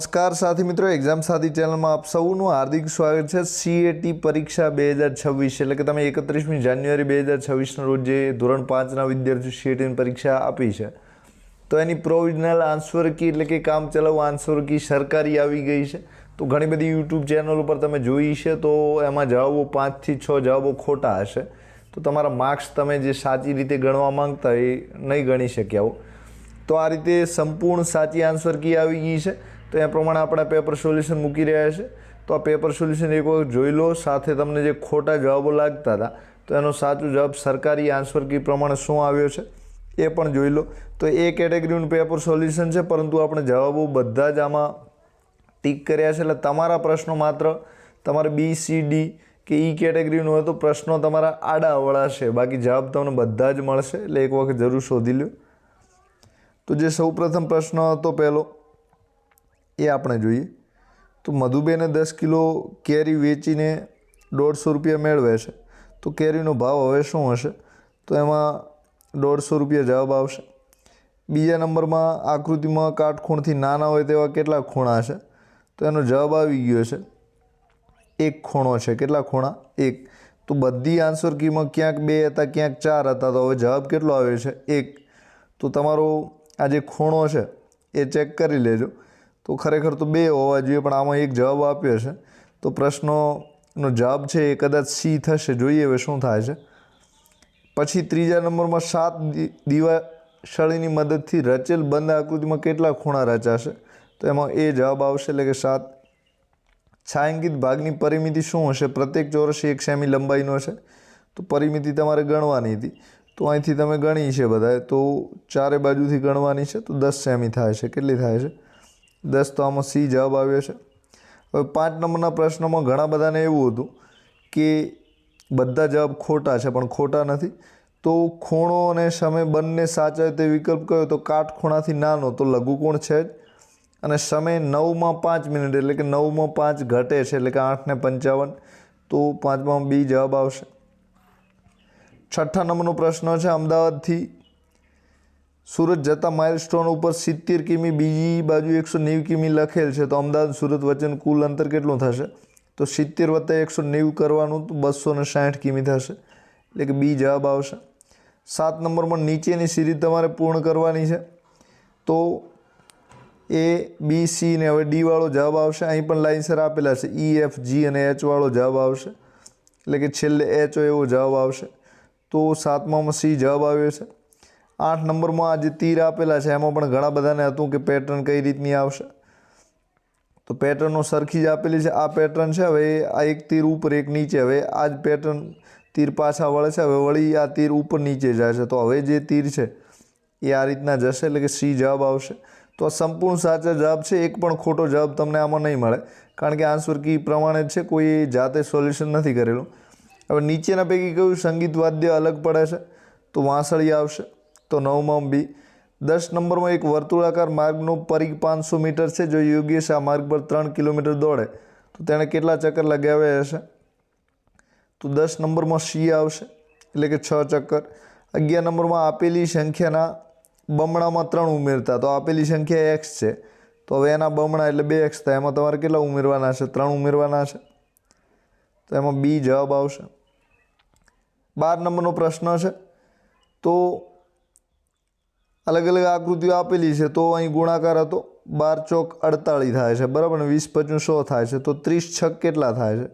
નમસ્કાર સાથી મિત્રો એક્ઝામ સાથી ચેનલમાં આપ સૌનું હાર્દિક સ્વાગત છે. સીએટી પરીક્ષા બે હજાર છવ્વીસ, એટલે કે તમે એકત્રીસમી જાન્યુઆરી બે હજાર છવ્વીસના રોજ જે ધોરણ પાંચના વિદ્યાર્થીઓ સીએટીની પરીક્ષા આપી છે. તો એની પ્રોવિઝનલ આન્સર કી, એટલે કે કામ ચલાવ આન્સર કી સરકારી આવી ગઈ છે. તો ઘણી બધી યુટ્યુબ ચેનલ ઉપર તમે જોઈ છે, તો એમાં જવાબો પાંચથી છ જવાબો ખોટા હશે. તો તમારા માર્ક્સ તમે જે સાચી રીતે ગણવા માંગતા એ નહીં ગણી શક્યા હો. તો આ રીતે સંપૂર્ણ સાચી આન્સર કી આવી ગઈ છે. તો એ પ્રમાણે આપણા પેપર સોલ્યુશન મૂકી રહ્યા છે. તો આ પેપર સોલ્યુશન એક વખત જોઈ લો, સાથે તમને જે ખોટા જવાબો લાગતા હતા, તો એનો સાચો જવાબ સરકારી આન્સર કી પ્રમાણે શું આવ્યો છે, એ પણ જોઈ લો. તો એ કેટેગરીનું પેપર સોલ્યુશન છે, પરંતુ આપણે જવાબો બધા જ આમાં ટીક કર્યા છે. એટલે તમારા પ્રશ્નો માત્ર તમારે બી સી ડી કે ઈ કેટેગરીનું હોય તો પ્રશ્નો તમારા આડા અવળાશે બાકી જવાબ તમને બધા જ મળશે. એટલે એક વખત જરૂર શોધી લો તો જે સૌપ્રથમ પ્રશ્ન હતો પહેલો એ આપણે જોઈએ. તો મધુબેને દસ કિલો કેરી વેચીને દોઢસો રૂપિયા મેળવે છે. તો કેરીનો ભાવ હવે શું હશે? તો એમાં દોઢસો રૂપિયા જવાબ આવશે. બીજા નંબરમાં આકૃતિમાં કાટખૂણથી નાના હોય તેવા કેટલા ખૂણા છે? તો એનો જવાબ આવી ગયો છે. એક ખૂણો છે. કેટલા ખૂણા? એક. તો બધી આન્સર કીમાં ક્યાંક બે હતા, ક્યાંક ચાર હતા. તો હવે જવાબ કેટલો આવે છે? એક. તો તમારો આ જે ખૂણો છે, એ ચેક કરી લેજો. તો ખરેખર તો બે હોવા જોઈએ, પણ આમાં એક જવાબ આપ્યો છે. તો પ્રશ્નોનો જવાબ છે એ કદાચ સી થશે. જોઈએ હવે શું થાય છે. પછી ત્રીજા નંબરમાં સાત દી- દિવાસળીની મદદથી રચેલ બંધ આકૃતિમાં કેટલા ખૂણા રચાશે? તો એમાં એ જવાબ આવશે, એટલે કે સાત છાંકિત ભાગની પરિમિતિ શું હશે? પ્રત્યેક ચોરસ એક સેમી લંબાઈનો છે. તો પરિમિતિ તમારે ગણવાની હતી. તો અહીંથી તમે ગણી છે બધાએ. તો ચારે બાજુથી ગણવાની છે, તો દસ સેમી થાય છે. કેટલી થાય છે? દસ તો આમાં સી જવાબ આવ્યો છે. હવે પાંચ નંબરના પ્રશ્નમાં ઘણા બધાને એવું હતું કે બધા જવાબ ખોટા છે, પણ ખોટા નથી. તો ખૂણો અને સમય બંને સાચા તે વિકલ્પ કયો? તો કાટખૂણાથી નાનો, તો લઘુકોણ છે જ. અને સમય નવમાં પાંચ મિનિટ, એટલે કે નવમાં પાંચ ઘટે છે, એટલે કે આઠને પંચાવન. તો પાંચમાં બી જવાબ આવશે. છઠ્ઠા નંબરનો પ્રશ્ન છે, અમદાવાદથી સુરત જતા માઇલસ્ટોન ઉપર સિત્તેર કિમી, બીજી બાજુ એકસો નેવું કિમી લખેલ છે. તો અમદાવાદ સુરત વચ્ચેનું કુલ અંતર કેટલું થશે? તો સિત્તેર વત્તા એકસો નેવું કરવાનું તો બસો ને સાઠ કિમી થશે. એટલે કે બી જવાબ આવશે. સાત નંબરમાં નીચેની સિરીઝ તમારે પૂર્ણ કરવાની છે. તો એ, બી, સી ને હવે ડી વાળો જવાબ આવશે. અહીં પણ લાઇનસર આપેલા છે. ઈ, એફ, જી અને એચ વાળો જવાબ આવશે. એટલે કે છેલ્લે એચ એવો જવાબ આવશે. તો સાતમામાં સી જવાબ આવ્યો છે. આઠ નંબરમાં જે તીર આપેલા છે. એમાં પણ ઘણા બધાને હતું કે પેટર્ન કઈ રીતની આવશે. તો પેટર્નો સરખી જ આપેલી છે. આ પેટર્ન છે. હવે આ એક તીર ઉપર એક નીચે. હવે આ જ પેટર્ન તીર પાછા વળે છે. હવે વળી આ તીર ઉપર નીચે જાય છે. તો હવે જે તીર છે, એ આ રીતના જશે એટલે કે સી જવાબ આવશે. તો આ સંપૂર્ણ સાચા જવાબ છે. એક પણ ખોટો જવાબ તમને આમાં નહીં મળે. કારણ કે આન્સર કી પ્રમાણે જ છે. કોઈ જાતે સોલ્યુશન નથી કરેલું. હવે નીચેના પૈકી કયું સંગીત વાદ્ય અલગ પડે છે? તો વાંસળી આવશે. તો નવમાં બી. દસ નંબરમાં એક વર્તુળાકાર માર્ગનો પરિઘ પાંચસો મીટર છે, જો યોગેશ આ માર્ગ પર ત્રણ કિલોમીટર દોડે. તો તેણે કેટલા ચક્કર લગાવ્યા હશે? તો દસ નંબરમાં સી આવશે, એટલે કે છ ચક્કર. અગિયાર નંબરમાં આપેલી સંખ્યાના બમણામાં ત્રણ ઉમેરતા. તો આપેલી સંખ્યા એક્સ છે. તો હવે એના બમણા એટલે બે એક્સ થાય. એમાં તમારે કેટલા ઉમેરવાના છે ત્રણ ઉમેરવાના છે તો એમાં બી જવાબ આવશે. બાર નંબરનો પ્રશ્ન છે. તો અલગ અલગ આકૃતિઓ આપેલી છે, તો અહીં ગુણાકાર હતો, બાર ચોક અડતાળીસ થાય છે, બરાબર? વીસ પચું સો થાય છે, તો ત્રીસ છક કેટલા થાય છે?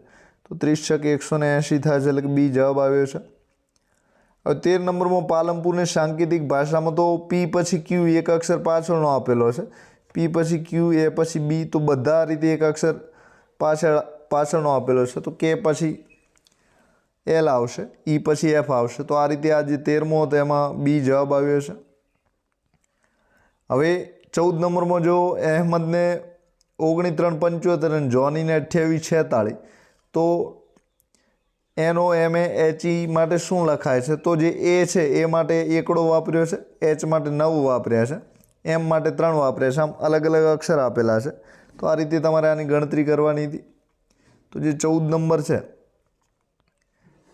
તો ત્રીસ છક એકસો ને એંશી થાય છે, એટલે કે બી જવાબ આવ્યો છે. હવે તેર નંબરમાં પાલનપુરને સાંકેતિક ભાષામાં તો પી પછી ક્યુ એક અક્ષર પાછળનો આપેલો છે. પી પછી ક્યુ એ પછી બી તો બધા રીતે એક અક્ષર પાછળ, પાછળનો આપેલો છે. તો કે પછી એલ આવશે ઈ પછી એફ આવશે. તો આ રીતે આ જે તેરમો હતો, એમાં બી જવાબ આવ્યો છે. હવે ચૌદ નંબરમાં જો અહેમદને ઓગણી ત્રણ પંચોતેર અને જોનીને અઠ્યાવીસ છેતાળીસ, તો એનો એમ એ ઈ માટે શું લખાય છે? તો જે એ છે, એ માટે એકડો વાપર્યો છે, એચ માટે નવ વાપર્યા છે, એમ માટે ત્રણ વાપર્યા છે, આમ અલગ અલગ અક્ષર આપેલા છે. તો આ રીતે તમારે આની ગણતરી કરવાની હતી. તો જે ચૌદ નંબર છે,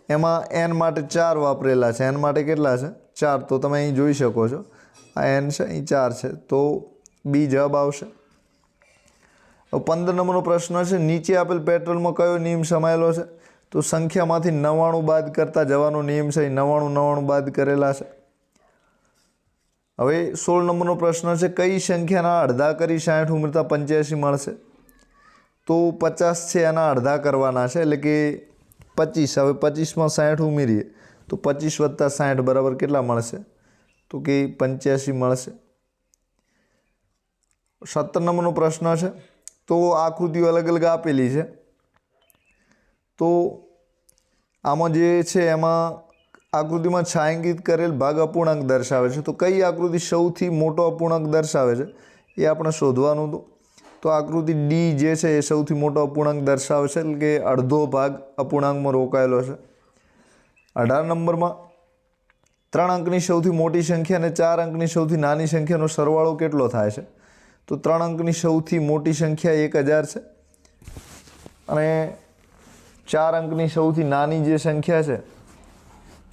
એમાં એન માટે ચાર વાપરેલા છે. એન માટે કેટલા છે? ચાર. તો તમે અહીં જોઈ શકો છો. આ એન છે, અહીં ચાર છે. તો બી જવાબ આવશે. પંદર નંબરનો પ્રશ્ન છે, નીચે આપેલ પેટ્રોલમાં કયો નિયમ સમાયેલો છે? તો સંખ્યામાંથી નવ્વાણું બાદ કરતા જવાનો નિયમ છે એ નવ્વાણું નવ્વાણું બાદ કરેલા છે. હવે સોળ નંબરનો પ્રશ્ન છે, કઈ સંખ્યાના અડધા કરી સાઠ ઉમેરતા પંચ્યાસી મળશે? તો પચાસ છે, એના અડધા કરવાના છે, એટલે કે પચીસ. હવે પચીસમાં સાઠ ઉમેરીએ, તો પચીસ વત્તા સાઠ બરાબર કેટલા મળશે? તો કે પંચ્યાસી મળશે. સત્તર નંબરનો પ્રશ્ન છે. તો આકૃતિઓ અલગ અલગ આપેલી છે. તો આમાં જે છે એમાં આકૃતિમાં છાંયાંકિત કરેલ ભાગ અપૂર્ણાંક દર્શાવે છે. તો કઈ આકૃતિ સૌથી મોટો અપૂર્ણાંક દર્શાવે છે? એ આપણે શોધવાનું હતું. તો આકૃતિ ડી જે છે એ સૌથી મોટો અપૂર્ણાંક દર્શાવે છે. એટલે કે અડધો ભાગ અપૂર્ણાંકમાં રોકાયેલો છે. અઢાર નંબરમાં ત્રણ અંકની સૌથી મોટી સંખ્યા અને ચાર અંકની સૌથી નાની સંખ્યાનો સરવાળો કેટલો થાય છે? તો ત્રણ અંકની સૌથી મોટી સંખ્યા એક હજાર છે. અને ચાર અંકની સૌથી નાની જે સંખ્યા છે,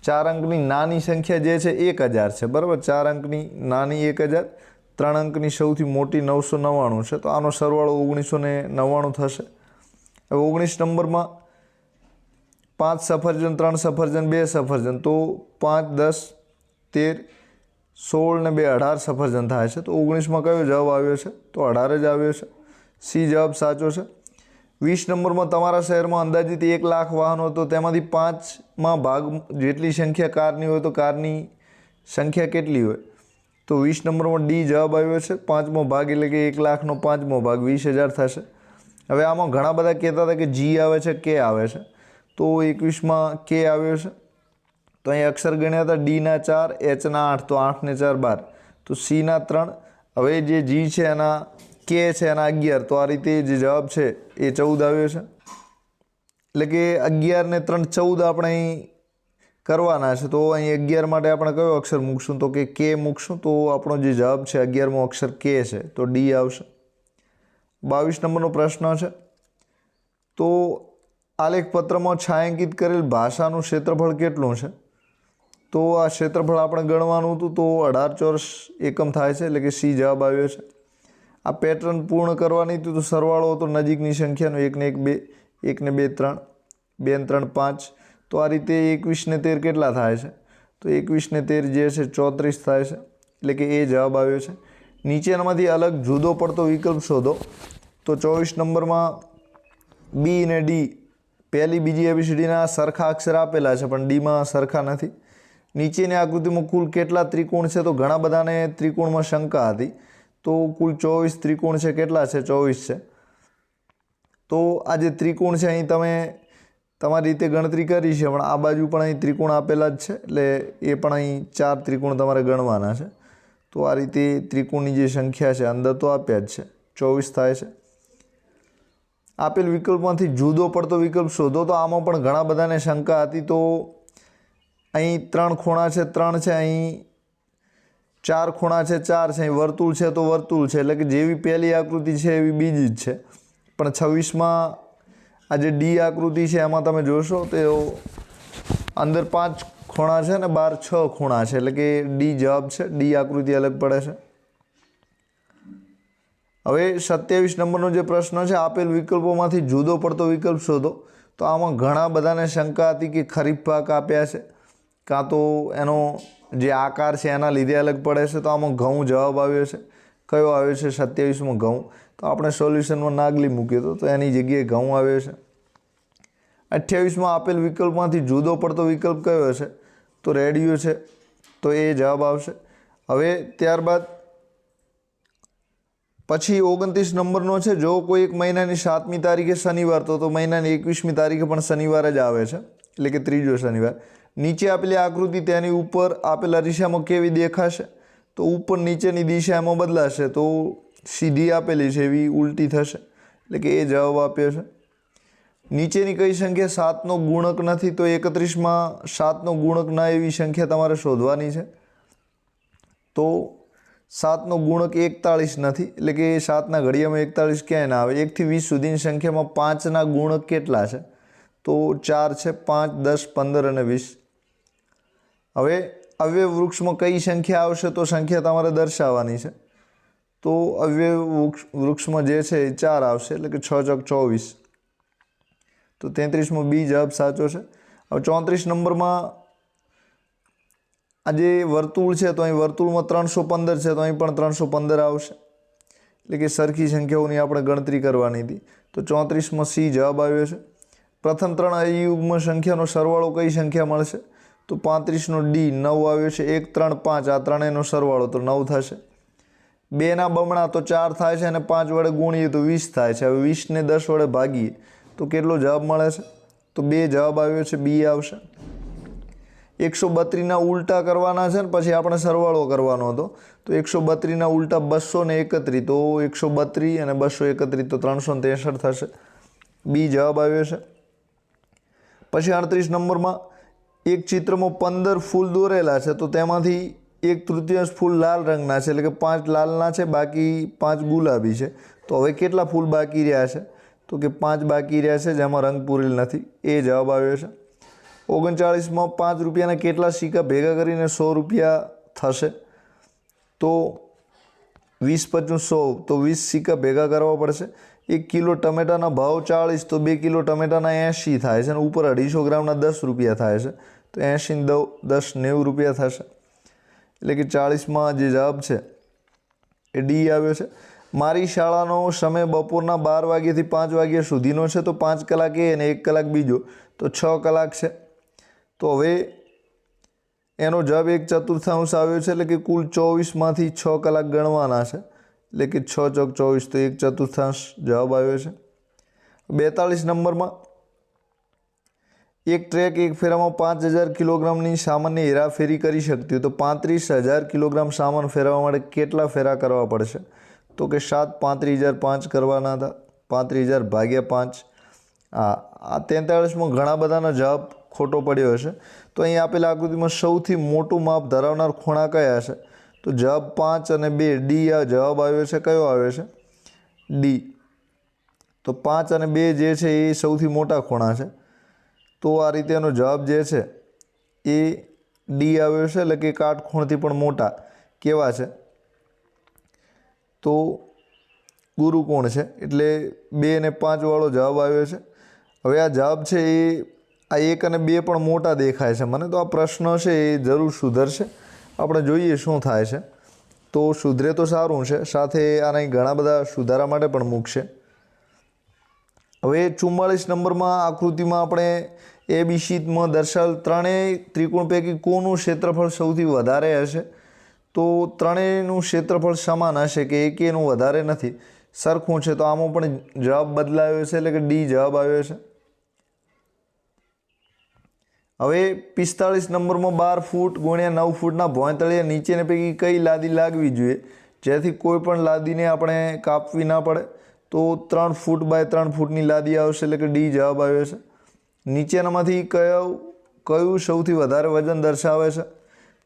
ચાર અંકની નાની સંખ્યા જે છે એક હજાર છે, બરાબર? ચાર અંકની નાની એક હજાર, ત્રણ અંકની સૌથી મોટી નવસો નવ્વાણું છે. તો આનો સરવાળો ઓગણીસો ને નવ્વાણું થશે. હવે ઓગણીસ નંબરમાં પાંચ સફરજન, ત્રણ સફરજન, બે સફરજન. તો પાંચ, દસ, તેર, સોળ ને બે, અઢાર સફરજન થાય છે. તો ઓગણીસમાં કયો જવાબ આવ્યો છે? તો અઢાર જ આવ્યો છે. સી જવાબ સાચો છે. વીસ નંબરમાં તમારા શહેરમાં અંદાજિત એક લાખ વાહનો તો તેમાંથી પાંચમાં ભાગ જેટલી સંખ્યા કારની હોય તો કારની સંખ્યા કેટલી હોય? તો વીસ નંબરમાં ડી જવાબ આવ્યો છે. પાંચમો ભાગ એટલે કે એક લાખનો પાંચમો ભાગ વીસ હજાર થશે. હવે આમાં ઘણા બધા કહેતા હતા કે જી આવે છે, કે આવે છે. તો એકવીસમાં કે આવ્યો છે? તો અહીં અક્ષર ગણ્યા હતા ડીના ચાર એચના આઠ, તો આઠને ચાર બાર. તો સીના ત્રણ. હવે જે જી છે એના કે છે એના અગિયાર. તો આ રીતે જે જવાબ છે એ ચૌદ આવ્યો છે. એટલે કે અગિયાર ને ત્રણ ચૌદ આપણે અહીં કરવાના છે. તો અહીં અગિયાર માટે આપણે કયો અક્ષર મૂકશું? તો કે કે મૂકશું. તો આપણો જે જવાબ છે અગિયારમો અક્ષર કે છે. તો ડી આવશે. બાવીસ નંબરનો પ્રશ્ન છે. તો આલેખ પત્રમાં છાંયાંકિત કરેલ ભાષાનું ક્ષેત્રફળ કેટલું છે? તો આ ક્ષેત્રફળ આપણે ગણવાનું હતું તો અઢાર ચોરસ એકમ થાય છે, એટલે કે સી જવાબ આવ્યો છે. આ પેટર્ન પૂર્ણ કરવાની હતી તો સરવાળો હતો નજીકની સંખ્યાનો એકને એક બે એકને બે ત્રણ બે ત્રણ પાંચ. તો આ રીતે એકવીસને તેર કેટલા થાય છે? તો એકવીસને તેર જે છે ચોત્રીસ થાય છે, એટલે કે એ જવાબ આવ્યો છે. નીચેનામાંથી અલગ જુદો પડતો વિકલ્પ શોધો. તો ચોવીસ નંબરમાં બી ને ડી પહેલી બીજી એબીસીડીના સરખા અક્ષર આપેલા છે, પણ ડીમાં સરખા નથી. નીચેની આકૃતિમાં કુલ કેટલા ત્રિકોણ છે તો ઘણા બધાને ત્રિકોણમાં શંકા હતી. તો કુલ ચોવીસ ત્રિકોણ છે, કેટલા છે? ચોવીસ છે. તો આ જે ત્રિકોણ છે, અહીં તમે તમારી રીતે ગણતરી કરી છે, પણ આ બાજુ પણ અહીં ત્રિકોણ આપેલા જ છે, એટલે એ પણ અહીં ચાર ત્રિકોણ તમારે ગણવાના છે. તો આ રીતે ત્રિકોણની જે સંખ્યા છે, અંદર તો આપ્યા જ છે. ચોવીસ થાય છે. આપેલ વિકલ્પમાંથી જુદો પડતો વિકલ્પ શોધો. તો આમાં પણ ઘણા બધાને શંકા હતી. તો અહીં ત્રણ ખૂણા છે, ત્રણ છે, અહીં ચાર ખૂણા છે, ચાર છે, અહીં વર્તુળ છે તો વર્તુળ છે. એટલે કે જેવી પહેલી આકૃતિ છે એવી બીજી જ છે. પણ છવ્વીસમાં આ જે ડી આકૃતિ છે એમાં તમે જોશો તો અંદર પાંચ ખૂણા છે ને બાર છ ખૂણા છે. એટલે કે ડી જવાબ છે, ડી આકૃતિ અલગ પડે છે. હવે સત્યાવીસ નંબરનો જે પ્રશ્ન છે, આપેલ વિકલ્પોમાંથી જુદો પડતો વિકલ્પ શોધો. તો આમાં ઘણા બધાને શંકા હતી કે ખરીફ પાક આપ્યા છે. કાં તો એનો જે આકાર છે, એના લીધે અલગ પડે છે, તો આમાં ઘઉં જવાબ આવ્યો છે. કયો આવ્યો છે? સત્યાવીસમાં ઘઉં. તો આપણે સોલ્યુશનમાં નાગલી મૂક્યો હતો તો એની જગ્યાએ ઘઉં આવ્યો છે. અઠ્યાવીસમાં આપેલ વિકલ્પમાંથી જુદો પડતો વિકલ્પ કયો છે તો રેડિયો છે, તો એ જવાબ આવશે. હવે ત્યારબાદ પછી ઓગણત્રીસ નંબરનો છે, જો કોઈ એક મહિનાની સાતમી તારીખે શનિવાર, તો તો મહિનાની એકવીસમી તારીખે પણ શનિવાર જ આવે છે, એટલે કે ત્રીજો શનિવાર. નીચે આપેલી આકૃતિ તેની ઉપર આપેલા દિશામાં કેવી દેખાશે? તો ઉપર નીચેની દિશા એમાં બદલાશે, તો સીધી આપેલી છે, એવી ઉલટી થશે, એટલે કે એ જવાબ આપ્યો છે. નીચેની કઈ સંખ્યા? સાતનો ગુણક નથી, તો એકત્રીસમાં સાતનો ગુણક ના એવી સંખ્યા તમારે શોધવાની છે. તો સાતનો ગુણક એકતાળીસ નથી, એટલે કે સાતના ઘડિયામાં એકતાળીસ ક્યાંય ના આવે? એકથી વીસ સુધીની સંખ્યામાં પાંચના ગુણક કેટલા છે? તો ચાર છે પાંચ, દસ, પંદર અને વીસ. હવે અવ્યવ વૃક્ષમાં કઈ સંખ્યા આવશે તો સંખ્યા તમારે દર્શાવવાની છે. તો અવ્યવ વૃક્ષ, વૃક્ષમાં જે છે એ ચાર આવશે, એટલે કે છ ચોક ચોવીસ. તો તેત્રીસમો બી જવાબ સાચો છે. હવે ચોત્રીસ નંબરમાં આ જે વર્તુળ છે, તો અહીં વર્તુળમાં ત્રણસો પંદર છે, તો અહીં પણ ત્રણસો પંદર આવશે. એટલે કે સરખી સંખ્યાઓની આપણે ગણતરી કરવાની હતી. તો ચોત્રીસમાં સી જવાબ આવ્યો છે. પ્રથમ ત્રણ અયુગ્મ સંખ્યાનો સરવાળો કઈ સંખ્યા મળશે? તો પાંત્રીસનો ડી નવ આવ્યો છે. એક, ત્રણ, પાંચ, આ ત્રણેયનો સરવાળો તો નવ થશે. બેના બમણા તો ચાર થાય છે અને પાંચ વડે ગુણીએ તો વીસ થાય છે. હવે વીસને દસ વડે ભાગીએ તો કેટલો જવાબ મળે છે? તો બે જવાબ આવ્યો છે, બી આવશે. એકસો બત્રીસના ઉલટા કરવાના છે ને, પછી આપણે સરવાળો કરવાનો હતો. તો એકસો બત્રીસના ઉલટા બસો ને એકત્રીસ, તો એકસો બત્રીસ અને બસો એકત્રીસ, તો ત્રણસો ને ત્રેસઠ થશે. બી જવાબ આવ્યો છે. પછી અડત્રીસ નંબરમાં એક ચિત્રમાં પંદર ફૂલ દોરેલા છે, તો તેમાંથી એક તૃતીયાંશ ફૂલ લાલ રંગના છે, એટલે કે પાંચ લાલના છે, બાકી પાંચ ગુલાબી છે. તો હવે કેટલા ફૂલ બાકી રહ્યા છે? તો કે પાંચ બાકી રહ્યા છે, જેમાં રંગ પૂરેલ નથી. એ જવાબ આવ્યો છે. ઓગણચાળીસમાં પાંચ રૂપિયાના કેટલા સિક્કા ભેગા કરીને સો રૂપિયા થશે? તો વીસ પચું સો, તો વીસ સિક્કા ભેગા કરવા પડશે. એક કિલો ટમેટાના ભાવ ચાળીસ, તો બે કિલો ટમેટાના એંશી થાય છે અને ઉપર અઢીસો ગ્રામના દસ રૂપિયા થાય છે. તો એંશીને દવ, દસ નેવું રૂપિયા થશે. એટલે કે ચાળીસમાં જે જવાબ છે, એ ડી આવ્યો છે. મારી શાળાનો સમય બપોરના બાર વાગ્યાથી પાંચ વાગ્યા સુધીનો છે, તો પાંચ કલાક એ અને એક કલાક બીજો. તો છ કલાક છે. તો હવે એનો જવાબ એક ચતુર્થાંશ આવ્યો છે, એટલે કે કુલ ચોવીસમાંથી છ કલાક ગણવાના છે. એટલે કે છ ચોક ચોવીસ તો એક ચતુર્થાંશ જવાબ આવ્યો છે. બેતાળીસ નંબરમાં એક ટ્રેક એક ફેરામાં પાંચ હજાર કિલોગ્રામની સામાનની હેરાફેરી કરી શકતી હોય તો પાંત્રીસ હજાર કિલોગ્રામ સામાન ફેરવવા માટે કેટલા ફેરા કરવા પડશે? તો કે સાત પાંત્રીસ હજાર પાંચ કરવાના હતા, પાંત્રીસ હજાર ભાગ્યા પાંચ. હા આ તેતાળીસમાં ઘણા બધાનો જવાબ ખોટો પડ્યો હશે. તો અહીં આપેલા આકૃતિમાં સૌથી મોટું માપ ધરાવનાર ખૂણા કયા છે? તો જવાબ પાંચ અને બે. ડી આ જવાબ આવ્યો છે, કયો આવ્યો છે? ડી. તો પાંચ અને બે જે છે એ સૌથી મોટા ખૂણા છે. તો આ રીતે એનો જવાબ જે છે એ ડી આવ્યો છે, એટલે કે કાટખૂણથી પણ મોટા. કેવા છે? તો ગુરુકોણ છે, એટલે બે અને પાંચવાળો જવાબ આવ્યો છે. હવે આ જવાબ છે એ આ એક અને બે પણ મોટા દેખાય છે. મને તો આ પ્રશ્ન છે એ જરૂર સુધરશે. આપણે જોઈએ શું થાય છે. તો સુધરે તો સારું છે. સાથે આના ઘણા બધા સુધારા માટે પણ મૂકશે. હવે ચુમ્માળીસ નંબરમાં આકૃતિમાં આપણે એ બી શીટમાં દર્શાવેલ ત્રણેય ત્રિકોણ પૈકી કોનું ક્ષેત્રફળ સૌથી વધારે હશે? તો ત્રણેયનું ક્ષેત્રફળ સમાન હશે કે એકેનું વધારે નથી? સરખું છે. તો આમાં પણ જવાબ બદલાયો છે એટલે કે ડી જવાબ આવ્યો છે હવે પિસ્તાળીસ નંબરમાં બાર ફૂટ ગુણ્યા નવ ફૂટના ભોંયતળિયા નીચેને પૈકી કઈ લાદી લાગવી જોઈએ? જેથી કોઈ પણ લાદીને આપણે કાપવી ના પડે. તો ત્રણ ફૂટ બાય ત્રણ ફૂટની લાદી આવશે એટલે કે ડી જવાબ આવ્યો છે. નીચેનામાંથી કયું કયું સૌથી વધારે વજન દર્શાવે છે?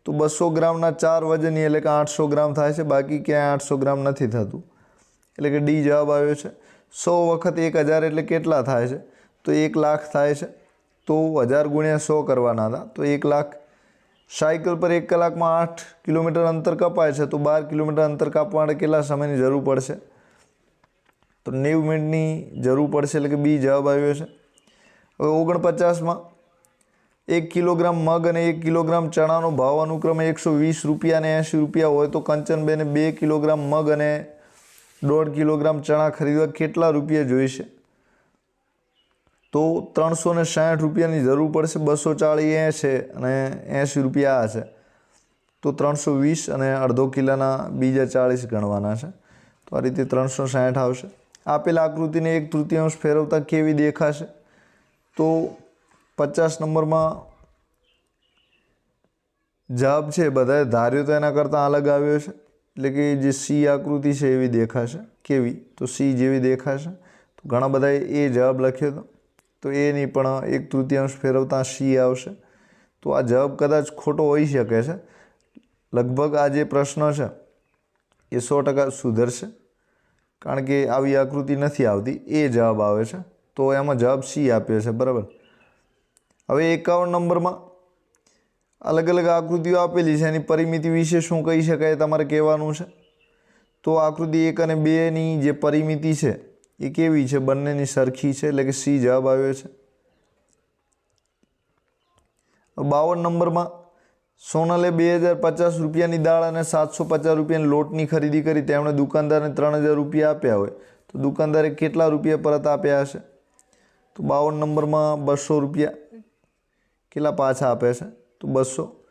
તો બસો ગ્રામના ચાર વજનની એટલે કે આઠસો ગ્રામ થાય છે, બાકી ક્યાંય આઠસો ગ્રામ નથી થતું. એટલે કે ડી જવાબ આવ્યો છે. સો વખત એક હજાર એટલે કેટલા થાય છે? તો એક લાખ થાય છે. તો હજાર ગુણ્યા સો કરવાના હતા. તો એક લાખ. સાયકલ પર એક કલાકમાં આઠ કિલોમીટર અંતર કપાય છે, તો બાર કિલોમીટર અંતર કાપવા માટે કેટલા સમયની જરૂર પડશે? તો નેવું મિનિટની જરૂર પડશે, એટલે કે બી જવાબ આવ્યો છે. હવે ઓગણપચાસમાં. એક કિલોગ્રામ મગ અને એક કિલોગ્રામ ચણાનો ભાવ અનુક્રમે એકસો વીસ રૂપિયા અને એંશી રૂપિયા હોય, તો કંચનબેને બે કિલોગ્રામ મગ અને દોઢ કિલોગ્રામ ચણા ખરીદવા કેટલા રૂપિયા જોઈશે? તો ત્રણસો ને સાઠ રૂપિયાની જરૂર પડશે, બસો ચાળી એ છે અને એંશી રૂપિયા આ છે. તો ત્રણસો વીસ અને અડધો કિલોના બીજા ચાળીસ ગણવાના છે. તો આ રીતે ત્રણસો સાઠ આવશે. આપેલા આકૃતિને એક તૃતીયાંશ ફેરવતા કેવી દેખાશે? તો પચાસ નંબરમાં જવાબ છે બધાએ ધાર્યો તો એના કરતાં અલગ આવ્યો છે. એટલે કે જે સી આકૃતિ છે એવી દેખાશે. કેવી? તો સી જેવી દેખાશે. તો ઘણા બધાએ એ જવાબ લખ્યો હતો. તો એની પણ એક તૃતીયાંશ ફેરવતા સી આવશે? તો આ જવાબ કદાચ ખોટો હોઈ શકે છે. લગભગ આ જે પ્રશ્ન છે, એ સો ટકા સુધરશે. કારણ કે આવી આકૃતિ નથી આવતી. એ જવાબ આવે છે. તો એમાં જવાબ સી આપ્યો છે, બરાબર? હવે એકાવન નંબરમાં અલગ અલગ આકૃતિઓ આપેલી છે. એની પરિમિતિ વિશે શું કહી શકાય? તમારે કહેવાનું છે? તો આકૃતિ એક અને બેની જે પરિમિતિ છે એ કેવી છે? બંનેની સરખી છે એટલે કે સી જવાબ આવ્યો છે. બાવન નંબરમાં, સોનલે બે હજાર પચાસ રૂપિયાની દાળ અને સાતસો પચાસ રૂપિયાની લોટની ખરીદી કરી. તેમણે દુકાનદારને ત્રણ હજાર રૂપિયા આપ્યા હોય. તો દુકાનદારે કેટલા રૂપિયા પરત આપ્યા હશે? તો બાવન નંબરમાં બસો રૂપિયા. કેટલા પાછા આપે છે? તો બસો.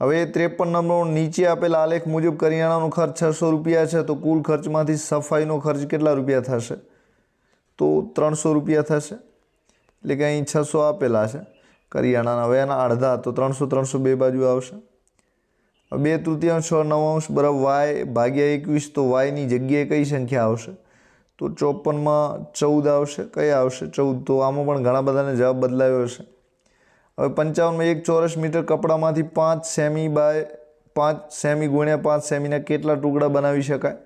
હવે ત્રેપન નંબર નીચે આપેલ આલેખ મુજબ કરિયાણાનો ખર્ચ છસો રૂપિયા છે, તો કુલ ખર્ચમાંથી સફાઈનો ખર્ચ કેટલા રૂપિયા થશે? તો ત્રણસો રૂપિયા થશે. એટલે કે અહીં છસો આપેલા છે, કરિયાણાના. હવે એના અડધા, તો ત્રણસો ત્રણસો બે બાજુ આવશે. બે તૃતીયાંશ, છ નવાંશ બરાબર વાય ભાગ્યા એકવીસ, તો વાયની જગ્યાએ કઈ સંખ્યા આવશે? તો ચોપનમાં ચૌદ આવશે. કઈ આવશે? ચૌદ. તો આમાં પણ ઘણા બધાને જવાબ બદલાયો હશે. હવે પંચાવનમાં એક ચોરસ મીટર કપડામાંથી પાંચ સેમી બાય પાંચ સેમી ગુણ્યા પાંચ સેમીના કેટલા ટુકડા બનાવી શકાય?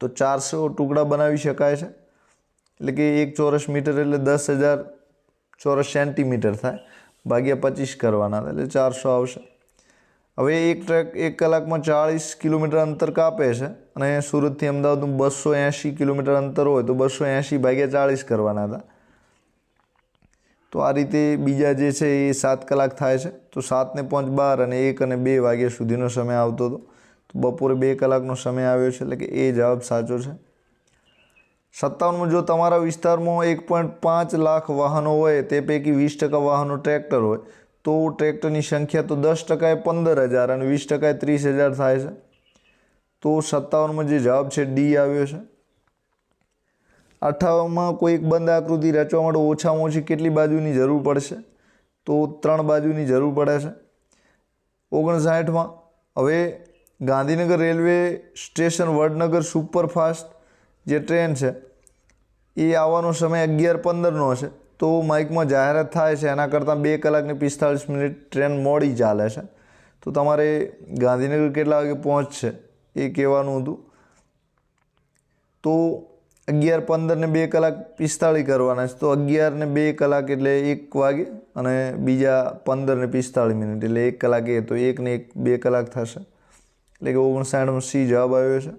તો ચારસો ટુકડા બનાવી શકાય છે. એટલે કે એક ચોરસ મીટર એટલે દસ હજાર ચોરસ સેન્ટીમીટર થાય. ભાગ્યા પચીસ કરવાના એટલે ચારસો આવશે. હવે એક ટ્રેક એક કલાકમાં ચાળીસ કિલોમીટર અંતર કાપે છે અને સુરતથી અમદાવાદનું બસો એંશી કિલોમીટર અંતર હોય તો બસો એંશી ભાગ્યા ચાળીસ કરવાના હતા. તો આ રીતે બીજા જે છે એ સાત કલાક થાય છે. તો સાતને પાંચ બાર અને એક અને બે વાગ્યા સુધીનો સમય આવતો હતો. તો બપોરે બે કલાકનો સમય આવ્યો છે, એટલે કે એ જવાબ સાચો છે. સત્તાવનમાં જો તમારા વિસ્તારમાં એક પોઈન્ટ પાંચ લાખ વાહનો હોય, તે પૈકી વીસ ટકા વાહનો ટ્રેક્ટર હોય, તો ટ્રેક્ટરની સંખ્યા તો દસ ટકાએ પંદર હજાર અને વીસ ટકાએ ત્રીસ હજાર થાય છે. તો સત્તાવનમાં જે જવાબ છે, ડી આવ્યો છે. અઠ્ઠાવનમાં કોઈ એક બંધ આકૃતિ રચવા માટે ઓછામાં ઓછી કેટલી બાજુની જરૂર પડશે? તો ત્રણ બાજુની જરૂર પડે છે. ઓગણસાઠમાં, હવે Gandhinagar railway station Vadnagar superfast જે ટ્રેન છે, એ આવવાનો સમય અગિયાર પંદરનો હશે. તો માઇકમાં જાહેરાત થાય છે, એના કરતાં બે કલાકને પિસ્તાળીસ મિનિટ ટ્રેન મોડી ચાલે છે. તો તમારે ગાંધીનગર કેટલા વાગે પહોંચશે એ કહેવાનું હતું. તો અગિયાર પંદર ને બે કલાક પિસ્તાળીસ કરવાના છે. તો અગિયાર ને બે કલાક એટલે એક વાગે અને બીજા પંદર ને પિસ્તાળીસ મિનિટ એટલે એક કલાક એ. તો એક ને એક બે કલાક થશે. એટલે કે ઓગણસાઠમાં સી જવાબ આવ્યો છે.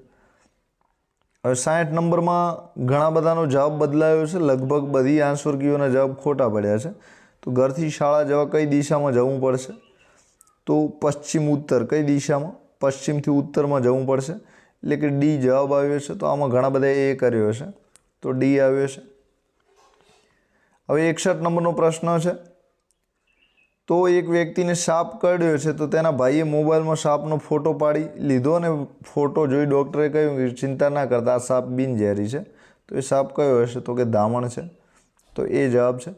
હવે સાઠ નંબરમાં ઘણા બધાનો જવાબ બદલાયો છે. લગભગ બધી આન્સર જવાબ ખોટા પડ્યા છે. તો ઘરથી શાળા જવા કઈ દિશામાં જવું પડશે? તો પશ્ચિમ ઉત્તર કઈ દિશામાં? પશ્ચિમથી ઉત્તરમાં જવું પડશે. એટલે કે ડી જવાબ આવ્યો છે, તો આમાં ઘણા બધા એ કર્યો છે તો ડી આવ્યો છે. હવે એકસઠ નંબરનો પ્રશ્ન છે. તો એક વ્યક્તિને સાપ કરડ્યો છે, તો તેના ભાઈએ મોબાઈલમાં સાપનો ફોટો પાડી લીધો અને ફોટો જોઈ ડૉક્ટરે કહ્યું કે ચિંતા ના કરતા, આ સાપ બિનઝેરી છે. તો એ સાપ કયો હશે? તો કે ધામણ છે. તો એ જવાબ છે.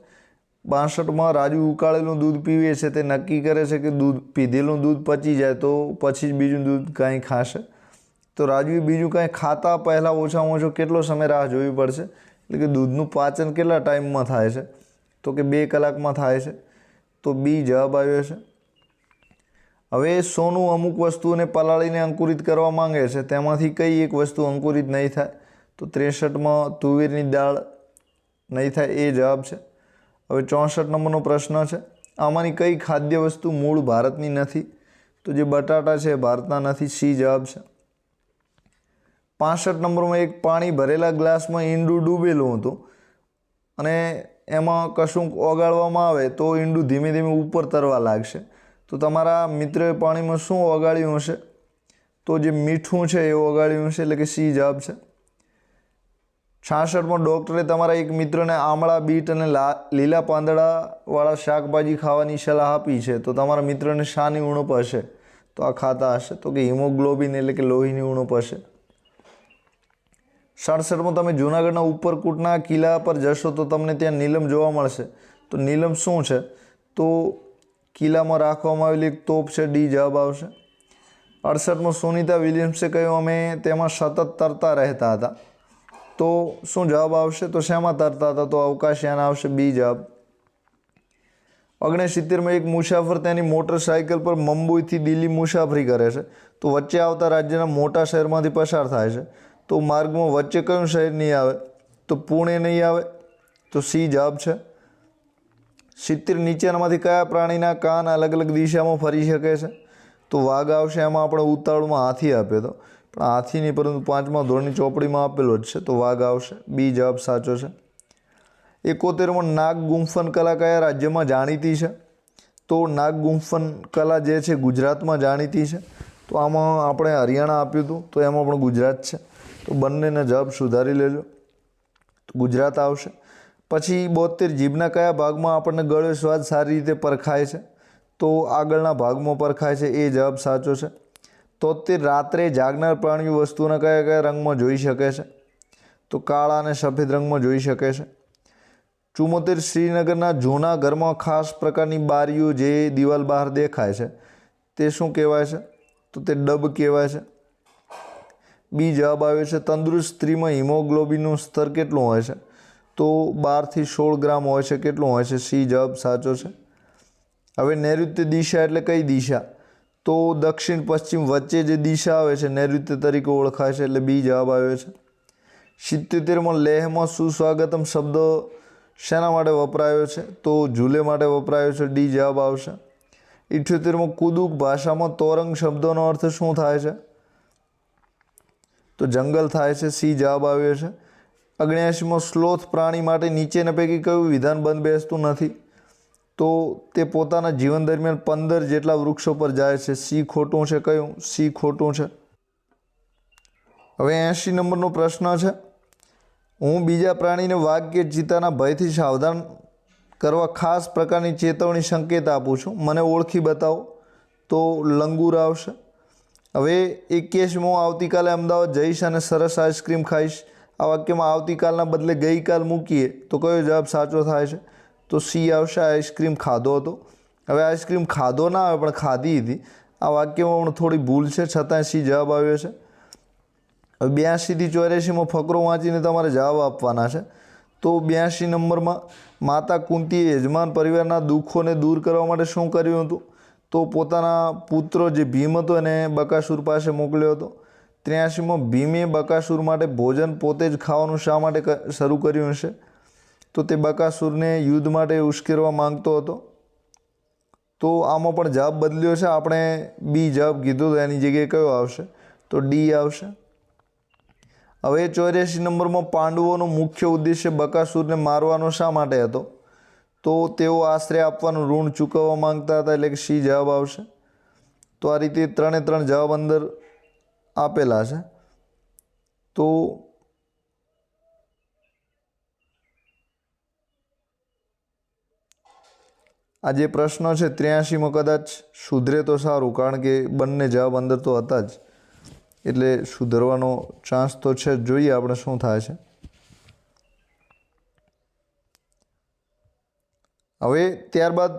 બાસઠમાં રાજુ ઉકાળેલું દૂધ પીવે છે, તે નક્કી કરે છે કે દૂધ પીધેલું દૂધ પચી જાય, તો પછી જ બીજું દૂધ કાંઈ ખાશે. તો રાજવી, બીજું કાંઈ ખાતા પહેલાં ઓછામાં ઓછો કેટલો સમય રાહ જોવી પડશે? એટલે કે દૂધનું પાચન કેટલા ટાઈમમાં થાય છે? તો કે બે કલાકમાં થાય છે? તો બી જવાબ આવ્યો છે. હવે સોનું અમુક વસ્તુને પલાળીને અંકુરિત કરવા માંગે છે. તેમાંથી કઈ એક વસ્તુ અંકુરિત નહીં થાય? તો ત્રેસઠમાં તુવેરની દાળ નહીં થાય એ જવાબ છે. હવે ચોસઠ નંબરનો પ્રશ્ન છે. આમાંની કઈ ખાદ્ય વસ્તુ મૂળ ભારતની નથી? તો જે બટાટા છે ભારતના નથી. સી જવાબ છે. પાસઠ નંબરમાં એક પાણી ભરેલા ગ્લાસમાં ઈંડું ડૂબેલું હતું. અને એમાં કશું ઓગાળવામાં આવે તો ઈંડું ધીમે ધીમે ઉપર તરવા લાગશે. તો તમારા મિત્રએ પાણીમાં શું ઓગાળ્યું હશે? તો જે મીઠું છે એ ઓગાળ્યું હશે, એટલે કે સી જવાબ છે. છાસઠમાં ડૉક્ટરે તમારા એક મિત્રને આમળા બીટ અને લા, લીલા પાંદડાવાળા શાકભાજી ખાવાની સલાહ આપી છે. તો તમારા મિત્રને શાની ઉણપ હશે? તો આ ખાતા હશે. તો કે હિમોગ્લોબિન એટલે કે લોહીની ઉણપ હશે. સડસઠમાં તમે જૂનાગઢના ઉપરકોટના કિલ્લા પર જશો તો તમને ત્યાં નીલમ જોવા મળશે. તો નીલમ શું છે? તો કિલ્લામાં રાખવામાં આવેલી એક તોપ છે, ડી જવાબ આવશે. અડસઠમાં સુનિતા વિલિયમ્સે કહ્યું, અમે તેમાં સતત તરતા રહેતા હતા. તો શું જવાબ આવશે? તો શેમાં તરતા હતા? તો અવકાશયાન આવશે, બી જવાબ. ઓગણસિત્તેરમાં એક મુસાફર તેની મોટરસાઇકલ પર મુંબઈથી દિલ્હી મુસાફરી કરે છે. તો વચ્ચે આવતા રાજ્યના મોટા શહેરમાંથી પસાર થાય છે. તો માર્ગમાં વચ્ચે કયું શહેર નહીં આવે? તો પુણે નહીં આવે? તો સી જવાબ છે. સિત્તેર નીચેનામાંથી કયા પ્રાણીના કાન અલગ અલગ દિશામાં ફરી શકે છે? તો વાઘ આવશે એમાં આપણે ઉતાવળમાં હાથી આપ્યો હતો પણ હાથી નહીં, પરંતુ પાંચમા ધોરણની ચોપડીમાં આપેલો જ છે. તો વાઘ આવશે. બી જવાબ સાચો છે. એકોતેરમાં નાગ ગુંફન કલા કયા રાજ્યમાં જાણીતી છે? તો નાગ ગુંફન કલા જે છે ગુજરાતમાં જાણીતી છે. તો આમાં આપણે હરિયાણા આપ્યું હતું. તો એમાં પણ ગુજરાત છે. તો બંનેને જવાબ સુધારી લેજો. તો ગુજરાત આવશે. પછી બોતેર જીભના કયા ભાગમાં આપણને ગળ્યો સ્વાદ સારી રીતે પરખાય છે? તો આગળના ભાગમાં પરખાય છે, એ જવાબ સાચો છે. તોતેર રાત્રે જાગનાર પ્રાણીઓ વસ્તુના કયા કયા રંગમાં જોઈ શકે છે? તો કાળા અને સફેદ રંગમાં જોઈ શકે છે. ચુમ્મોતેર શ્રીનગરના જૂના ઘરમાં ખાસ પ્રકારની બારીઓ જે દિવાલ બહાર દેખાય છે, તે શું કહેવાય છે? તો તે ડબ કહેવાય છે. બી જવાબ આવ્યો છે તંદુરસ્ત સ્ત્રીમાં હિમોગ્લોબિનનું સ્તર કેટલું હોય છે? તો બારથી સોળ ગ્રામ હોય છે, કેટલું હોય છે? સી જવાબ સાચો છે. હવે નૈઋત્ય દિશા એટલે કઈ દિશા? તો દક્ષિણ પશ્ચિમ વચ્ચે જે દિશા આવે છે, નૈઋત્ય તરીકે ઓળખાય છે, એટલે બી જવાબ આવ્યો છે. સિત્યોતેરમાં લેહમાં સુસ્વાગતમ શબ્દ શેના માટે વપરાયો છે? તો ઝૂલે માટે વપરાયો છે, ડી જવાબ આવશે. ઇઠ્યોતેરમાં કુદુક ભાષામાં તોરંગ શબ્દોનો અર્થ શું થાય છે? તો જંગલ થાય છે, સી જવાબ આવ્યો છે. અગ્યાસીમાં સ્લોથ પ્રાણી માટે નીચેના પૈકી કયું વિધાન બંધ બેસતું નથી? તો તે પોતાના જીવન દરમિયાન પંદર જેટલા વૃક્ષો પર જાય છે. સી ખોટું છે કયું? સી ખોટું છે. હવે એંશી નંબરનો પ્રશ્ન છે. હું બીજા પ્રાણીને વાઘ કે ચિત્તાના ભયથી સાવધાન કરવા ખાસ પ્રકારની ચેતવણી સંકેત આપું છું. મને ઓળખી બતાવો. તો લંગૂર આવશે. હવે એક્યાસીમો આવતીકાલે અમદાવાદ જઈશ અને સરસ આઈસ્ક્રીમ ખાઈશ. આ વાક્યમાં આવતીકાલના બદલે ગઈકાલ મૂકીએ તો કયો જવાબ સાચો થાય છે? તો સી આવશે, આઈસ્ક્રીમ ખાધો હતો. હવે આઈસ્ક્રીમ ખાધો ના આવે પણ ખાધી હતી. આ વાક્યમાં પણ થોડી ભૂલ છે છતાંય સી જવાબ આવ્યો છે. હવે બ્યાસીથી ચોર્યાસીમાં ફકરો વાંચીને તમારે જવાબ આપવાના છે. તો બ્યાસી નંબરમાં, માતા કુંતીએ યજમાન પરિવારના દુઃખોને દૂર કરવા માટે શું કર્યું હતું? તો પોતાના પુત્રો જે ભીમ હતો એને બકાસુર પાસે મોકલ્યો હતો. ત્ર્યાસીમાં ભીમે બકાસુર માટે ભોજન પોતે જ ખાવાનું શા માટે શરૂ કર્યું હશે? તો તે બકાસુરને યુદ્ધ માટે ઉશ્કેરવા માંગતો હતો. તો આમાં પણ જવાબ બદલ્યો છે આપણે બી જવાબ કીધો તો એની જગ્યાએ કયો આવશે? તો ડી આવશે. હવે ચોર્યાસી નંબરમાં પાંડવોનો મુખ્ય ઉદ્દેશ્ય બકાસુરને મારવાનો શા માટે હતો? તો તેઓ આશ્રય આપવાનું ઋણ ચૂકવવા માંગતા હતા એટલે કે સી જવાબ આવશે. તો આ રીતે ત્રણે ત્રણ જવાબ અંદર આપેલા છે. તો આ જે પ્રશ્ન છે ત્ર્યાસીમાં કદાચ સુધરે તો સારું, કારણ કે બંને જવાબ અંદર તો હતા જ. એટલે સુધરવાનો ચાન્સ તો છે. જોઈએ આપણે શું થાય છે. હવે ત્યારબાદ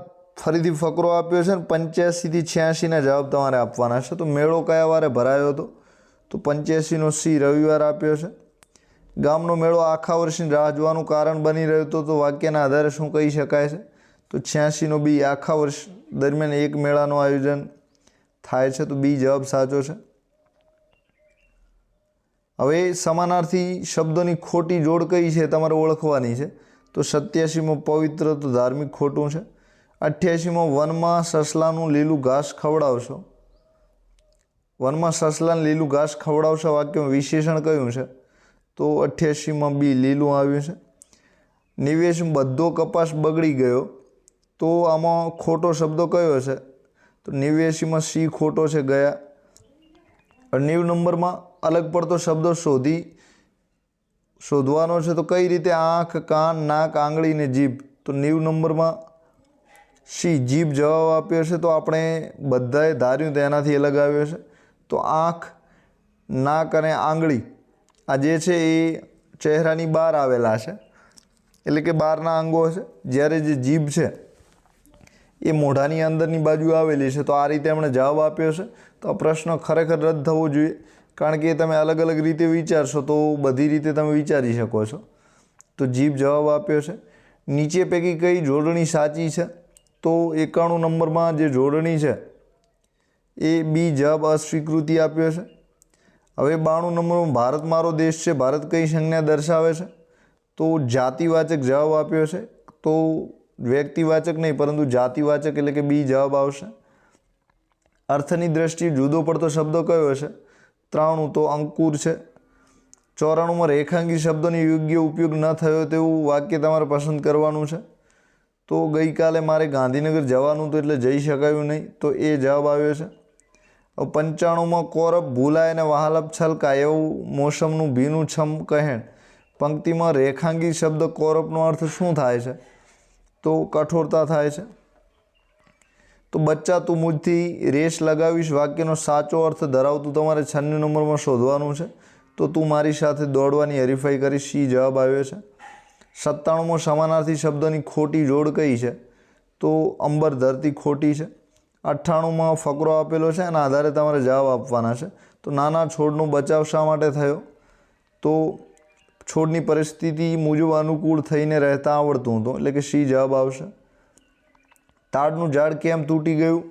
ફરીથી ફકરો આપ્યો છે ને પંચ્યાસીથી છ્યાસીના જવાબ તમારે આપવાના છે. તો મેળો કયા વારે ભરાયો હતો? તો પંચ્યાસીનો સી રવિવાર આપ્યો છે. ગામનો મેળો આખા વર્ષની રાહ જોવાનું કારણ બની રહ્યો હતો, તો વાક્યના આધારે શું કહી શકાય છે? તો છ્યાસીનો બી આખા વર્ષ દરમિયાન એક મેળાનું આયોજન થાય છે, તો બી જવાબ સાચો છે. હવે સમાનાર્થી શબ્દોની ખોટી જોડ કઈ છે તમારે ઓળખવાની છે. તો સત્યાસીમાં પવિત્ર તો ધાર્મિક ખોટું છે. અઠ્યાસીમાં વનમાં સસલાનું લીલું ઘાસ ખવડાવશો. વનમાં સસલાને લીલું ઘાસ ખવડાવશો વાક્યમાં વિશેષણ કયું છે? તો અઠ્યાસીમાં બી લીલું આવ્યું છે. નિવેશ બધો કપાસ બગડી ગયો. તો આમાં ખોટો શબ્દો કયો છે? તો નેવ્યાસીમાં સી ખોટો છે ગયા. નેવ નંબરમાં અલગ પડતો શબ્દો શોધી શોધવાનો છે તો કઈ રીતે આંખ, કાન, નાક, આંગળી ને જીભ? તો નેવ નંબરમાં સી જીભ જવાબ આપ્યો છે તો આપણે બધાએ ધાર્યું તો એનાથી અલગ આવ્યો છે. તો આંખ, નાક અને આંગળી આ જે છે એ ચહેરાની બહાર આવેલા છે. એટલે કે બહારના અંગો છે. જ્યારે જે જીભ છે એ મોઢાની અંદરની બાજુ આવેલી છે તો આ રીતે એમણે જવાબ આપ્યો છે. તો આ પ્રશ્ન ખરેખર રદ થવો જોઈએ. કારણ કે તમે અલગ અલગ રીતે વિચારશો તો બધી રીતે તમે વિચારી શકો છો. તો જીભ જવાબ આપ્યો છે. નીચે પૈકી કઈ જોડણી સાચી છે? તો એકાણું નંબરમાં જે જોડણી છે, એ બી જવાબ અસ્વીકૃતિ આપ્યો છે. હવે બાણું નંબરમાં ભારત મારો દેશ છે, ભારત કઈ સંજ્ઞા દર્શાવે છે? તો જાતિવાચક જવાબ આપ્યો છે. તો વ્યક્તિવાચક નહીં, પરંતુ જાતિવાચક એટલે કે બી જવાબ આવશે. અર્થની દ્રષ્ટિએ જુદો પડતો શબ્દ કયો છે? ત્રાણું તો અંકુર છે. ચોરાણુંમાં રેખાંકી શબ્દોનો યોગ્ય ઉપયોગ ન થયો તેવું વાક્ય તમારે પસંદ કરવાનું છે. તો ગઈકાલે મારે ગાંધીનગર જવાનું હતું એટલે જઈ શકાયું નહીં, તો એ જવાબ આવ્યો છે. પંચાણુંમાં કોરપ ભૂલાય અને વહાલપ છલકાય એવું મોસમનું ભીનું છમ કહેણ. પંક્તિમાં રેખાંકી શબ્દ કોરપનો અર્થ શું થાય છે? તો કઠોરતા થાય છે. તો બચ્ચા, તું મુજથી રેસ લગાવીશ, વાક્યનો સાચો અર્થ ધરાવતું તમારે છન્નું નંબરમાં શોધવાનું છે. તો તું મારી સાથે દોડવાની હરીફાઈ કરીશ સી જવાબ આવ્યો છે. સત્તાણુંમાં સમાનાર્થી શબ્દની ખોટી જોડ કઈ છે? તો અંબર ધરતી ખોટી છે. અઠ્ઠાણુંમાં ફકરો આપેલો છે એના આધારે તમારે જવાબ આપવાના છે. તો નાના છોડનો બચાવ શા માટે થયો? તો છોડની પરિસ્થિતિ મુજબ અનુકૂળ થઈને રહેતા આવડતું હતું, એટલે કે સી જવાબ આવશે. તાડનું ઝાડ કેમ તૂટી ગયું?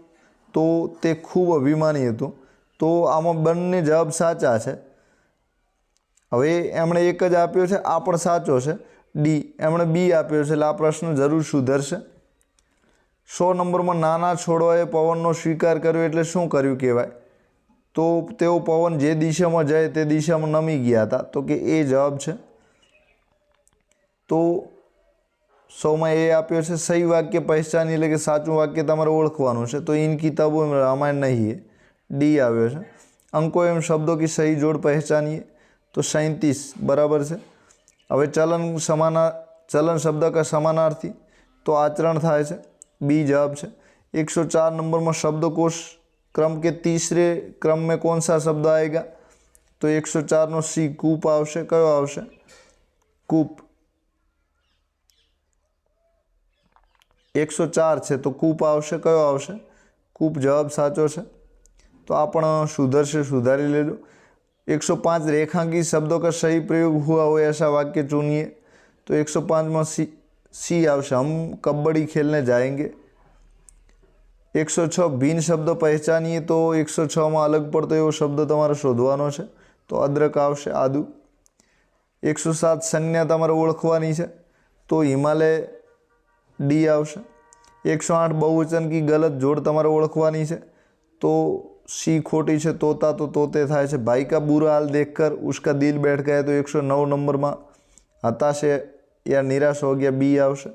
તો તે ખૂબ અભિમાની હતું. તો આમાં બંને જવાબ સાચા છે. હવે એમણે એક જ આપ્યો છે, આ પણ સાચો છે. ડી, એમણે બી આપ્યો છે, એટલે આ પ્રશ્ન જરૂર સુધરશે. સો નંબરમાં નાના છોડવાએ પવનનો સ્વીકાર કર્યો એટલે શું કર્યું કહેવાય? તો તેઓ પવન જે દિશામાં જાય તે દિશામાં નમી ગયા હતા. તો કે એ જવાબ છે. તો સૌમાં એ આપ્યો છે સહી વાક્ય પહેચાની એટલે કે સાચું વાક્ય તમારે ઓળખવાનું છે તો ઇન કિતાબો में रामायण नहीं है ડી આવ્યો છે અંકો એમ શબ્દો की સહી જોડ પહેચાનીએ તો સૈંતીસ બરાબર છે હવે ચલન સમાના ચલન શબ્દ का समानार्थी तो आचरण થાય છે बी जवाब છે એકસો ચાર નંબરમાં શબ્દકોશ क्रम के तीसरे क्रम में कौन सा शब्द आएगा તો એકસો ચારનો સી કૂપ આવશે કયો આવશે કૂપ એકસો ચાર છે તો કૂપ આવશે કયો આવશે કૂપ જવાબ સાચો છે તો આ પણ સુધરશે સુધારી લેજો એકસો પાંચ રેખાંકી શબ્દો का सही प्रयोग हुआ हो ऐसा वाक्य चुनिए तो एक सौ पाँच में सी सी આવશે हम कबड्डी खेलने जाएंगे એકસો છ ભીન શબ્દ પહેચાનીએ તો એકસો છમાં અલગ પડતો એવો શબ્દ તમારે શોધવાનો છે તો અદ્રક આવશે આદુ એકસો સાત સંજ્ઞા તમારે ઓળખવાની છે તો હિમાલય ડી આવશે. એકસો આઠ બહુવચન કી ગલત જોડ તમારે ઓળખવાની છે. તો સી ખોટી છે તોતા તો તોતે થાય છે. ભાઈ કા બુરા હાલ દેખકર, ઉસકા દિલ બેઠ ગયા તો એકસો નવ નંબરમાં હતાશે યા નિરાશ હો ગયા બી આવશે.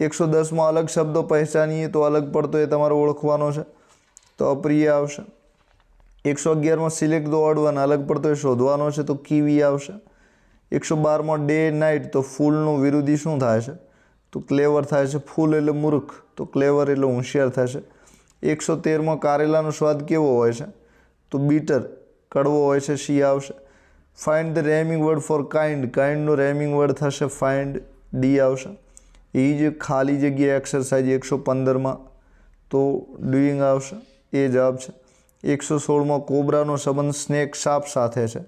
એકસો દસમાં અલગ શબ્દો પહેચાનીએ તો અલગ પડતો એ તમારે ઓળખવાનો છે. તો અપ્રિય આવશે. એકસો અગિયારમાં સિલેક્ટ ધ ઓડ અલગ પડતો એ શોધવાનો છે, તો કીવી આવશે. એકસો બારમાં ડે નાઇટ, તો ફૂલનું વિરોધી શું થાય છે? તો ક્લેવર થાય છે ફૂલ એટલે મૂર્ખ, તો ક્લેવર એટલે હોશિયાર થાય છે. એકસો તેરમાં કારેલાનો સ્વાદ કેવો હોય છે? તો બીટર કડવો હોય છે સી આવશે? Find the rhyming word for kind કાઇન્ડનો rhyming word થશે ફાઇન્ડ ડી આવશે. એ જ ખાલી જગ્યા એક્સરસાઇઝ એકસો પંદરમાં, તો ડુઈંગ આવશે, એ જવાબ છે. એકસો સોળમાં કોબરાનો સંબંધ સ્નેક સાપ સાથે છે.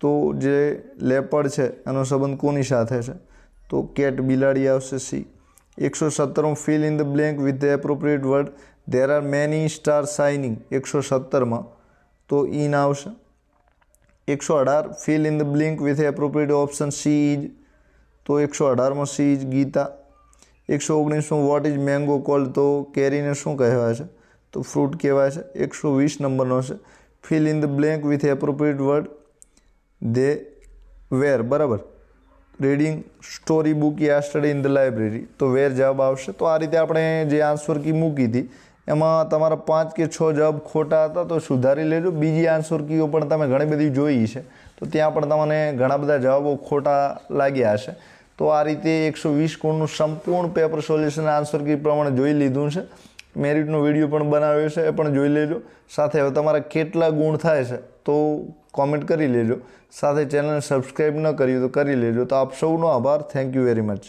તો જે લેપડ છે, એનો સંબંધ કોની સાથે છે? તો કેટ બિલાડી આવશે સી. એકસો સત્તરમાં fill in the blank with the appropriate word there are many star shining એકસો સત્તરમાં. તો ઇન આવશે. એકસો અઢાર fill in the blank with appropriate option C is તો એકસો અઢારમાં સી ઇજ ગીતા. એકસો ઓગણીસમાં વોટ ઇઝ મેંગો કોલ્ડ તો કેરીને શું કહેવાય છે? તો ફ્રૂટ કહેવાય છે. એકસો વીસ નંબરનો છે. Fill in the blank with appropriate word they where બરાબર. રીડિંગ સ્ટોરી બુક યા સ્ટડી ઇન ધ લાઇબ્રેરી તો વેર જવાબ આવશે? તો આ રીતે આપણે જે આન્સર કી મૂકી હતી, એમાં તમારા પાંચ કે છ જવાબ ખોટા હતા, તો સુધારી લેજો. બીજી આન્સર કીઓ પણ તમે ઘણી બધી જોઈ છે તો ત્યાં પણ તમને ઘણા બધા જવાબો ખોટા લાગ્યા હશે. તો આ રીતે એકસો વીસ ગુણનું સંપૂર્ણ પેપર સોલ્યુશન આન્સર કી પ્રમાણે જોઈ લીધું છે. મેરિટનો વીડિયો પણ બનાવ્યો છે, એ પણ જોઈ લેજો. સાથે હવે તમારા કેટલા ગુણ થાય છે તો કોમેન્ટ કરી લેજો. સાથે ચેનલને સબસ્ક્રાઈબ ન કર્યું તો કરી લેજો. તો આપ સૌનો આભાર. Thank you very much